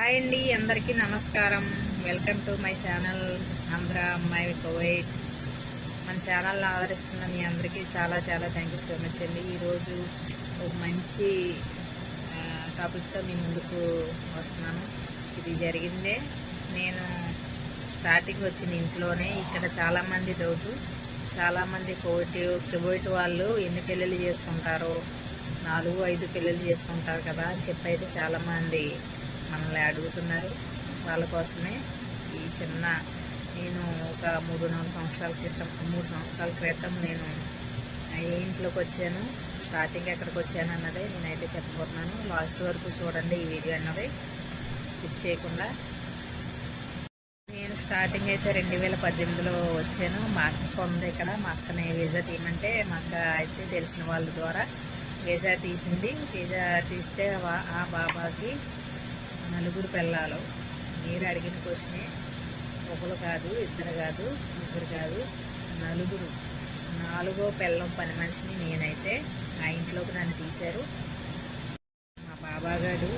Hi అండి అందరికీ నమస్కారం. Welcome to my channel Andhra అమ్మాయి కువైట్ మన ఛానల్ని ఆదరిస్తున్న మీ అందరికీ చాలా చాలా థ్యాంక్ యూ సో మచ్ అండి. ఈరోజు ఒక మంచి టాపిక్తో మీ ముందుకు వస్తున్నాను. ఇది జరిగిందే. నేను స్టార్టింగ్ వచ్చిన ఇంట్లోనే ఇక్కడ చాలామంది డౌట్ చాలామంది కోటి కువైట్ వాళ్ళు ఎన్ని పెళ్ళిళ్ళు చేసుకుంటారో నాలుగు ఐదు పెళ్ళిళ్ళు చేసుకుంటారు కదా అని చెప్పి అయితే చాలామంది మనల్ని అడుగుతున్నారు వాళ్ళ కోసమే ఈ చిన్న నేను ఒక మూడు నాలుగు సంవత్సరాల క్రితం మూడు సంవత్సరాల క్రితం నేను ఏ ఇంట్లోకి వచ్చాను. స్టార్టింగ్ ఎక్కడికి వచ్చాను అన్నదే నేనైతే చెప్పబోతున్నాను. లాస్ట్ వరకు చూడండి ఈ వీడియో అన్నది. స్కిప్ చేయకుండా. నేను స్టార్టింగ్ అయితే రెండు వేల పద్దెనిమిదిలో వచ్చాను. మా అక్క ఉంది ఇక్కడ. మా అక్కని వీజా తీయమంటే మా అక్క అయితే తెలిసిన వాళ్ళ ద్వారా వీజా తీసింది. వీజా తీస్తే ఆ బాబాకి నలుగురు పిల్లలు. మీరు అడిగిన క్వశ్చనే ఒకరు కాదు ఇద్దరు కాదు ముగ్గురు కాదు నలుగురు. నాలుగో పిల్లం పని మనిషిని నేనైతే ఆ ఇంట్లోకి నన్ను తీశారు. మా బాబాగాడు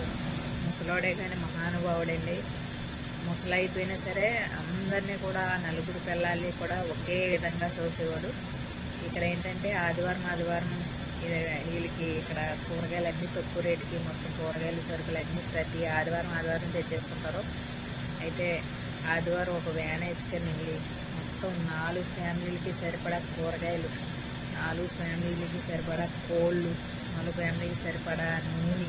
ముసలోడే కానీ మహానుభావుడండి. ముసలి అయిపోయినా సరే అందరినీ కూడా నలుగురు పిల్లల్ని కూడా ఒకే విధంగా చూసేవాడు. ఇక్కడ ఏంటంటే ఆదివారం ఆదివారం వీళ్ళకి ఇక్కడ కూరగాయలు అన్నీ తక్కువ రేటుకి మొత్తం కూరగాయలు సరుకులు అన్నీ ప్రతి ఆదివారం ఆదివారం తెచ్చేసుకుంటారు. అయితే ఆదివారం ఒక వ్యాన్ వేసుకొని వెళ్ళి మొత్తం నాలుగు ఫ్యామిలీలకి సరిపడా కూరగాయలు నాలుగు ఫ్యామిలీలకి సరిపడా కోళ్ళు నాలుగు ఫ్యామిలీకి సరిపడా నూనె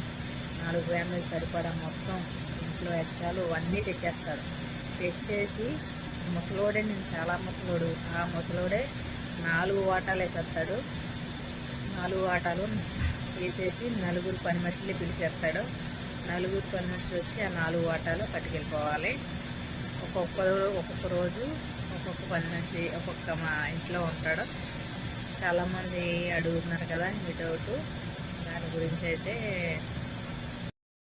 నాలుగు ఫ్యామిలీకి సరిపడా మొత్తం ఇంట్లో ఎక్సాలు అన్నీ తెచ్చేస్తారు. తెచ్చేసి ముసలోడే నేను చాలా ముసలోడు ఆ ముసలోడే నాలుగు వాటాలు వేసేస్తాడు. నాలుగు వాటాలు వేసేసి నలుగురు పని మనుషులు పిలిచేస్తాడు. నలుగురు పని మనుషులు వచ్చి ఆ నాలుగు వాటాలు పట్టుకెళ్ళిపోవాలి. ఒక్కొక్క ఒక్కొక్క రోజు ఒక్కొక్క పని మనిషి ఒక్కొక్క మా ఇంట్లో ఉంటాడు. చాలామంది అడుగుతున్నారు కదా మీ డౌట్ దాని గురించి అయితే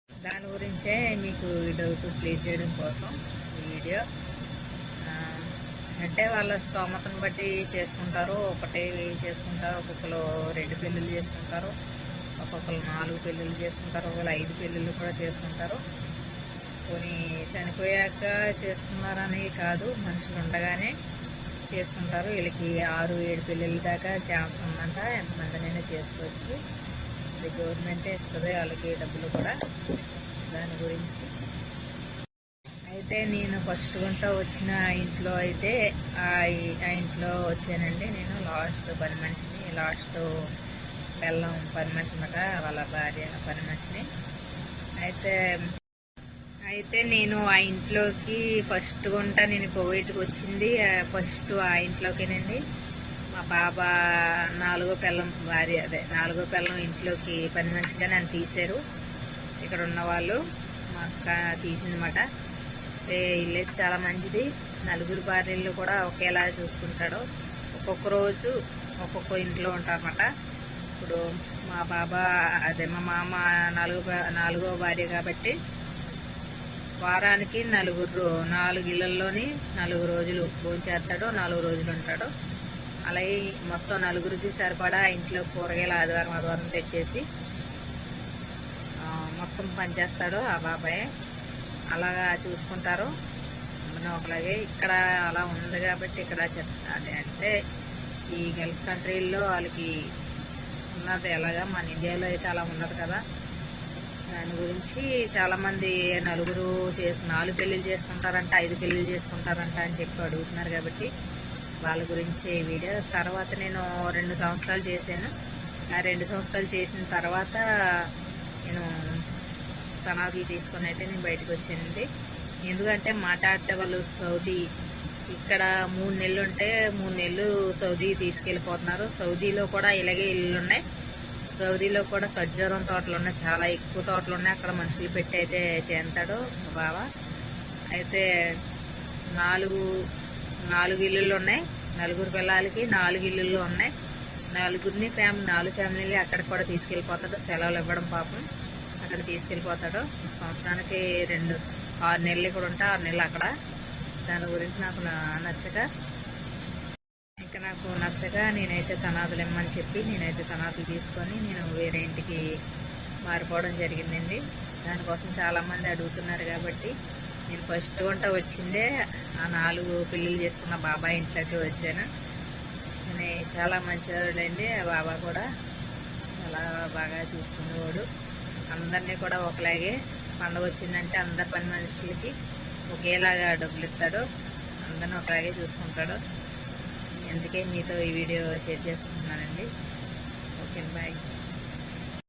దాని గురించే మీకు ఈ డౌట్ క్లియర్ చేయడం కోసం ఈ వీడియో. అంటే వాళ్ళ స్తోమతను బట్టి చేసుకుంటారు. ఒకటే చేసుకుంటారు. ఒక్కొక్కరు రెండు పెళ్ళిళ్ళు చేసుకుంటారు. ఒక్కొక్కరు నాలుగు పెళ్ళిళ్ళు చేసుకుంటారు. ఒకళ్ళు ఐదు పెళ్ళిళ్ళు కూడా చేసుకుంటారు. కొన్ని చనిపోయాక చేసుకున్నారని కాదు. మనుషులు ఉండగానే చేసుకుంటారు. వీళ్ళకి ఆరు ఏడు పెళ్ళిళ్ళ దాకా ఛాన్స్ ఉందంట. ఎంతమందినైనా చేసుకోవచ్చు. ఇది గవర్నమెంటే ఇస్తుంది. వాళ్ళకి డబ్బులు కూడా. దాని గురించి అయితే నేను ఫస్ట్ గుంట వచ్చిన ఇంట్లో అయితే ఆ ఇంట్లో వచ్చానండి నేను లాస్ట్ పని మనిషిని లాస్ట్ బెల్లం పని మనిషి మాట వాళ్ళ భార్య పని మనిషిని. అయితే అయితే నేను ఆ ఇంట్లోకి ఫస్ట్ గుంట నేను కోవిడ్కి వచ్చింది ఫస్ట్ ఆ ఇంట్లోకేనండి. మా బాబా నాలుగో పిల్లం భార్య అదే నాలుగో పిల్లం ఇంట్లోకి పని మనిషిగా నన్ను తీశారు. ఇక్కడ ఉన్న వాళ్ళు మా అక్క తీసిందన్నమాట. ఇల్లు అయితే చాలా మంచిది. నలుగురు భార్యలు కూడా ఒకేలా చూసుకుంటాడు. ఒక్కొక్క రోజు ఒక్కొక్క ఇంట్లో ఉంటారన్నమాట. ఇప్పుడు మా బాబా అదే మా మామ నాలుగు నాలుగో భార్య కాబట్టి వారానికి నలుగురు నాలుగు ఇళ్ళల్లోని నాలుగు రోజులు భోంచేస్తాడు నాలుగు రోజులు ఉంటాడు. అలాగే మొత్తం నలుగురికి సరిపడా ఇంట్లో కూరగాయలు ఆదివారం ఆదివారం తెచ్చేసి మొత్తం పనిచేస్తాడు ఆ బాబాయ్. అలాగా చూసుకుంటారు. ఒకలాగే ఇక్కడ అలా ఉంది కాబట్టి ఇక్కడ చెప్తాది అంటే ఈ గల్ఫ్ కంట్రీల్లో వాళ్ళకి ఉన్నది ఎలాగా? మన ఇండియాలో అయితే అలా ఉండదు కదా? దాని గురించి చాలామంది నలుగురు చేసి నాలుగు పెళ్ళిళ్ళు చేసుకుంటారంట ఐదు పెళ్ళిళ్ళు చేసుకుంటారంట అని చెప్పి అడుగుతున్నారు కాబట్టి వాళ్ళ గురించి వీడియో. తర్వాత నేను రెండు సంవత్సరాలు చేశాను. ఆ రెండు సంవత్సరాలు చేసిన తర్వాత నేను తనాదులు తీసుకొని అయితే నేను బయటకు వచ్చానండి. ఎందుకంటే మాట్లాడితే వాళ్ళు సౌదీ ఇక్కడ మూడు నెలలు ఉంటే మూడు నెలలు సౌదీ తీసుకెళ్ళిపోతున్నారు. సౌదీలో కూడా ఇలాగే ఇల్లు ఉన్నాయి. సౌదీలో కూడా ఖర్జూరం తోటలు ఉన్నాయి. చాలా ఎక్కువ తోటలు ఉన్నాయి. అక్కడ మనుషులు పెట్టి అయితే చేస్తాడు బావ. అయితే నాలుగు నాలుగు ఇల్లులు ఉన్నాయి. నలుగురు పిల్లలకి నాలుగు ఇల్లులు ఉన్నాయి. నలుగురిని ఫ్యామిలీ నాలుగు ఫ్యామిలీలు అక్కడికి కూడా తీసుకెళ్ళిపోతాడు. సెలవులు ఇవ్వడం పాపం. అక్కడ తీసుకెళ్ళిపోతాడు. సంవత్సరానికి రెండు ఆరు నెలలు కూడా ఉంటాయి ఆరు నెలలు అక్కడ. దాని గురించి నాకు నచ్చక ఇంకా నాకు నచ్చక నేనైతే తనాదులు ఇమ్మని చెప్పి నేనైతే తనాదులు తీసుకొని నేను వేరే ఇంటికి మారిపోవడం జరిగిందండి. దానికోసం చాలామంది అడుగుతున్నారు కాబట్టి నేను ఫస్ట్ వంట వచ్చిందే ఆ నాలుగు పెళ్ళిళ్ళు చేసుకున్న బాబాయ్ ఇంట్లోకి వచ్చాను. నేను చాలా మంచివాడండి ఆ బాబా కూడా. చాలా బాగా చూసుకునేవాడు. అందరినీ కూడా ఒకలాగే పండుగ వచ్చిందంటే అందరి పని మనుషులకి ఒకేలాగా డబ్బులు ఇస్తాడు. అందరిని ఒకలాగే చూసుకుంటాడు. అందుకే మీతో ఈ వీడియో షేర్ చేసుకుంటున్నానండి. Okay bye.